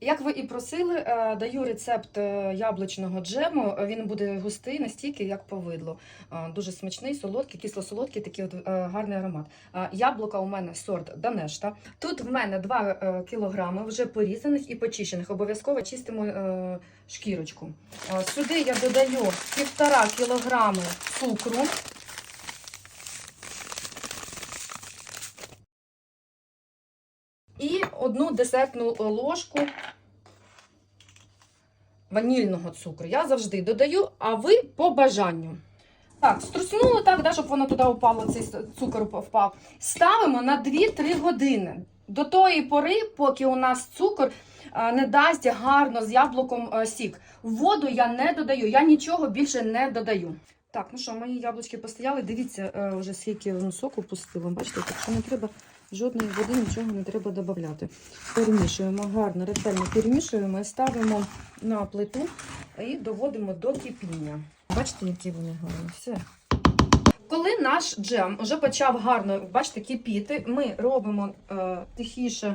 Як ви і просили, е, даю рецепт е, яблучного джему. Він буде густий настільки, як повидло. Е, Дуже смачний, солодкий, кисло-солодкий, такий от гарний аромат. Яблука у мене сорт Данешта. Тут в мене 2 кілограми вже порізаних і почищених. Обов'язково чистимо шкірочку. Сюди я додаю 1,5 кілограми цукру. І одну десертну ложку ванільного цукру. Я завжди додаю, а ви по бажанню. Так, струснули так, да, щоб воно туди впало, цей цукор впав. Ставимо на 2-3 години. До тої пори, поки у нас цукор е, не дасть гарно з яблуком е, сік. Воду я не додаю, я нічого більше не додаю. Так, ну що, мої яблучки постояли. Дивіться, е, вже скільки соку пустило. Бачите, так що не треба жодної води, нічого не треба додати. Перемішуємо гарно, ретельно перемішуємо і ставимо на плиту і доводимо до кипіння. Бачите, які вони гарні. Все. Коли наш джем вже почав гарно, бачите, кипіти, ми робимо е, тихіше,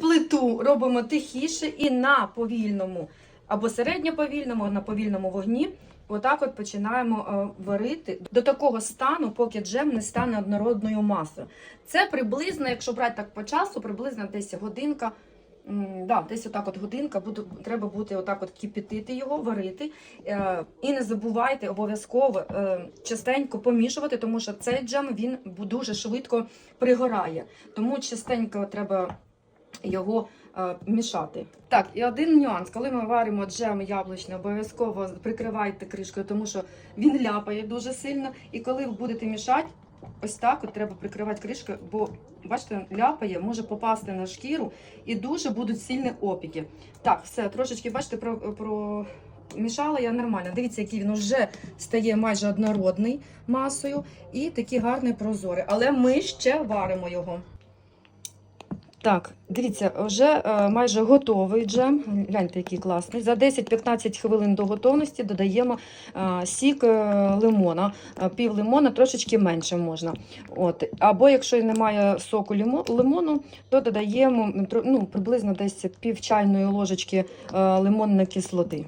плиту робимо тихіше і на повільному або середньоповільному, на повільному вогні. Отак от починаємо е, варити до такого стану, поки джем не стане однородною масою. Це приблизно, якщо брати так по часу, приблизно десь годинка. Да, десь отак от годинка буду, треба бути отак от кипятити його, варити. Е, і не забувайте обов'язково е, частенько помішувати, тому що цей джем він дуже швидко пригорає. Тому частенько треба його мішати. Так, і один нюанс, коли ми варимо джем яблучний, обов'язково прикривайте кришкою, тому що він ляпає дуже сильно. І коли ви будете мішати, ось так от треба прикривати кришкою, бо бачите, ляпає, може попасти на шкіру і дуже будуть сильні опіки. Так, все, трошечки, бачите, про. про... Мішала я нормально. Дивіться, який він вже стає майже однородний масою і такий гарний прозорий. Але ми ще варимо його. Так, дивіться, вже е, майже готовий джем. Гляньте, який класний. За 10-15 хвилин до готовності додаємо е, сік е, лимона. Пів лимона трошечки менше можна. От. Або якщо немає соку лимону, то додаємо ну, приблизно десь пів чайної ложечки лимонної кислоти.